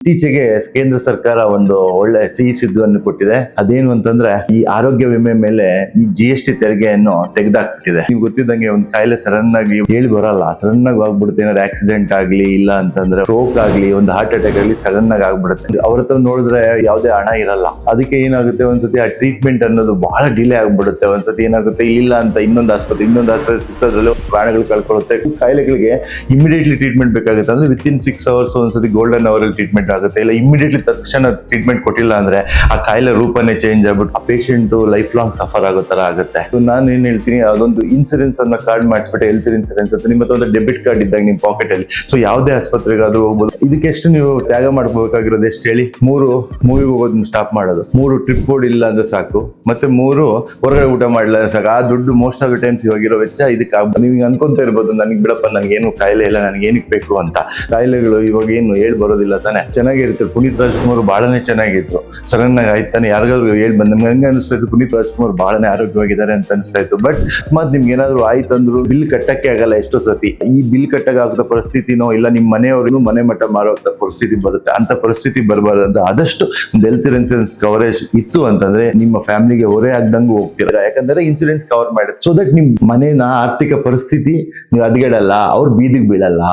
ಇತ್ತೀಚೆಗೆ ಕೇಂದ್ರ ಸರ್ಕಾರ ಒಂದು ಒಳ್ಳೆ ಸಿಹಿ ಸಿದ್ಧವನ್ನು ಕೊಟ್ಟಿದೆ. ಅದೇನು ಅಂತಂದ್ರೆ ಈ ಆರೋಗ್ಯ ವಿಮೆ ಮೇಲೆ ಈ ಜಿ ಎಸ್ ಟಿ ತೆರಿಗೆಯನ್ನು ತೆಗೆದಾಕ್ಬಿಟ್ಟಿದೆ. ನೀವು ಗೊತ್ತಿದ್ದಂಗೆ ಒಂದು ಕಾಯಿಲೆ ಸಡನ್ ಆಗಿ ಹೇಳಿ ಬರಲ್ಲ. ಸಡನ್ ಆಗಿ ಆಗ್ಬಿಡುತ್ತೆ. ಏನಾದ್ರು ಆಕ್ಸಿಡೆಂಟ್ ಆಗ್ಲಿ, ಇಲ್ಲ ಅಂತಂದ್ರೆ ಸ್ಟ್ರೋಕ್ ಆಗ್ಲಿ, ಒಂದು ಹಾರ್ಟ್ ಅಟ್ಯಾಕ್ ಆಗ್ಲಿ ಸಡನ್ ಆಗಿ ಆಗ್ಬಿಡುತ್ತೆ. ಅವ್ರ ಹತ್ರ ನೋಡಿದ್ರೆ ಯಾವುದೇ ಹಣ ಇರಲ್ಲ. ಅದಕ್ಕೆ ಏನಾಗುತ್ತೆ? ಒಂದ್ಸತಿ ಆ ಟ್ರೀಟ್ಮೆಂಟ್ ಅನ್ನೋದು ಬಹಳ ಡಿಲೇ ಆಗ್ಬಿಡುತ್ತೆ. ಒಂದ್ಸತಿ ಏನಾಗುತ್ತೆ? ಇಲ್ಲ ಅಂತ ಇನ್ನೊಂದು ಆಸ್ಪತ್ರೆ ಇನ್ನೊಂದು ಆಸ್ಪತ್ರೆ ಸುತ್ತೋದ್ರಲ್ಲಿ ಪ್ರಾಣಗಳು ಕಳ್ಕೊಳ್ಳುತ್ತೆ. ಕಾಯಿಲೆಗಳಿಗೆ ಇಮಿಡಿಯೇಟ್ಲಿ ಟ್ರೀಟ್ಮೆಂಟ್ ಬೇಕಾಗುತ್ತೆ. ಅಂದ್ರೆ ವಿತ್ ಇನ್ ಸಿಕ್ಸ್ ಅವರ್ಸ್ ಒಂದ್ಸತಿ ಗೋಲ್ಡನ್ ಅವರ್ ಟ್ರೀಟ್ಮೆಂಟ್ ಆಗುತ್ತೆ. ಇಲ್ಲ ಇಮಿಡಿಯೇಟ್ಲಿ ತಕ್ಷಣ ಟ್ರೀಟ್ಮೆಂಟ್ ಕೊಟ್ಟಿಲ್ಲ ಅಂದ್ರೆ ಆ ಕಾಯಿಲೆ ರೂಪನೇ ಚೇಂಜ್ ಆಗ್ಬಿಟ್ಟು ಆ ಪೇಷಂಟ್ ಲೈಫ್ ಲಾಂಗ್ ಸಫರ್ ಆಗೋ ತರ ಆಗುತ್ತೆ. ನಾನು ಏನ್ ಹೇಳ್ತೀನಿ, ಅದೊಂದು ಇನ್ಸೂರೆನ್ಸ್ ಅನ್ನ ಕಾರ್ಡ್ ಮಾಡಿಸ್ಬಿಟ್ಟು ಹೆಲ್ತ್ ಇನ್ಸೂರೆನ್ಸ್ ಅಂತ ನಿಮ್ಮ ಹತ್ರ ಒಂದು ಡೆಬಿಟ್ ಕಾರ್ಡ್ ಇದ್ದಾಗ ಪಾಕೆಟ್ ಅಲ್ಲಿ ಸೊ ಯಾವುದೇ ಆಸ್ಪತ್ರೆಗಾದರೂ ಹೋಗ್ಬೋದು. ಇದಕ್ಕೆ ಎಷ್ಟು ನೀವು ತ್ಯಾಗ ಮಾಡ್ಕೋಬೇಕಾಗಿರೋದು ಎಷ್ಟು ಹೇಳಿ? ಮೂರು ಮೂವಿಗೆ ಹೋಗೋದನ್ನ ಸ್ಟಾಪ್ ಮಾಡೋದು. ಮೂರು ಟ್ರಿಪ್ ಬೋರ್ಡ್ ಇಲ್ಲ ಅಂದ್ರೆ ಸಾಕು. ಮತ್ತೆ ಮೂರು ಹೊರಗಡೆ ಊಟ ಮಾಡಲ್ಲ ಸಾಕು. ಆ ದುಡ್ಡು ಮೋಸ್ಟ್ ಆಫ್ ದ ಟೈಮ್ಸ್ ಇವಾಗಿರೋ ವೆಚ್ಚ ಇದಕ್ಕೆ ನೀವು ಅನ್ಕೊಂತ ಇರ್ಬೋದು, ನನಗೆ ಬಿಡಪ್ಪ, ನನಗೇನು ಕಾಯಿಲೆ ಇಲ್ಲ ನನಗೆ ಏನಕ್ಕೆ ಬೇಕು ಅಂತ. ಕಾಯಿಲೆಗಳು ಇವಾಗ ಏನು ಹೇಳ್ ಬರೋದಿಲ್ಲ ತಾನೆ. ಚೆನ್ನಾಗಿರುತ್ತೆ. ಪುನೀತ್ ರಾಜ್ಕುಮಾರ್ ಬಹಳನೇ ಚೆನ್ನಾಗಿತ್ತು ಸಡನ್ ಆಗಿ ಆಯ್ತಾನೆ ಯಾರಿಗಾದ್ರು ಹೇಳಿ ಬಂದ್, ನಮ್ಗೆ ಹಂಗೆ ಅನಿಸ್ತಾ ಪುನೀತ್ ರಾಜ್ಕುಮಾರ್ ಬಹಳನೇ ಆರೋಗ್ಯವಾಗಿದ್ದಾರೆ ಅಂತ ಅನಿಸ್ತಾ ಇತ್ತು ಬಟ್ ಅಕಸ್ಮಾತ್ ನಿಮ್ಗೆ ಏನಾದ್ರು ಆಯ್ತಂದ್ರು ಬಿಲ್ ಕಟ್ಟಕ್ಕೆ ಆಗಲ್ಲ ಎಷ್ಟೋ ಸತಿ. ಈ ಬಿಲ್ ಕಟ್ಟಕ್ಕೆ ಆಗದ ಪರಿಸ್ಥಿತಿನೋ ಇಲ್ಲ ನಿಮ್ಮ ಮನೆಯವ್ರಿಗೂ ಮನೆ ಮಠ ಮಾರುವಂತ ಪರಿಸ್ಥಿತಿ ಬರುತ್ತೆ ಅಂತ ಪರಿಸ್ಥಿತಿ ಬರಬಾರ್ದು ಆದಷ್ಟು ಹೆಲ್ತ್ ಇನ್ಸೂರೆನ್ಸ್ ಕವರೇಜ್ ಇತ್ತು ಅಂತಂದ್ರೆ ನಿಮ್ಮ ಫ್ಯಾಮಿಲಿಗೆ ಹೊರೆ ಆಗ್ದಂಗೂ ಹೋಗ್ತೀರಾ. ಯಾಕಂದ್ರೆ ಇನ್ಸೂರೆನ್ಸ್ ಕವರ್ ಮಾಡುತ್ತೆ ಸೊ ದಟ್ ನಿಮ್ ಮನೇನ ಆರ್ಥಿಕ ಪರಿಸ್ಥಿತಿ ನೀವು ಅಡ್ಗೇಡಲ್ಲ, ಅವ್ರು ಬೀದಿಗೆ ಬೀಳಲ್ಲ.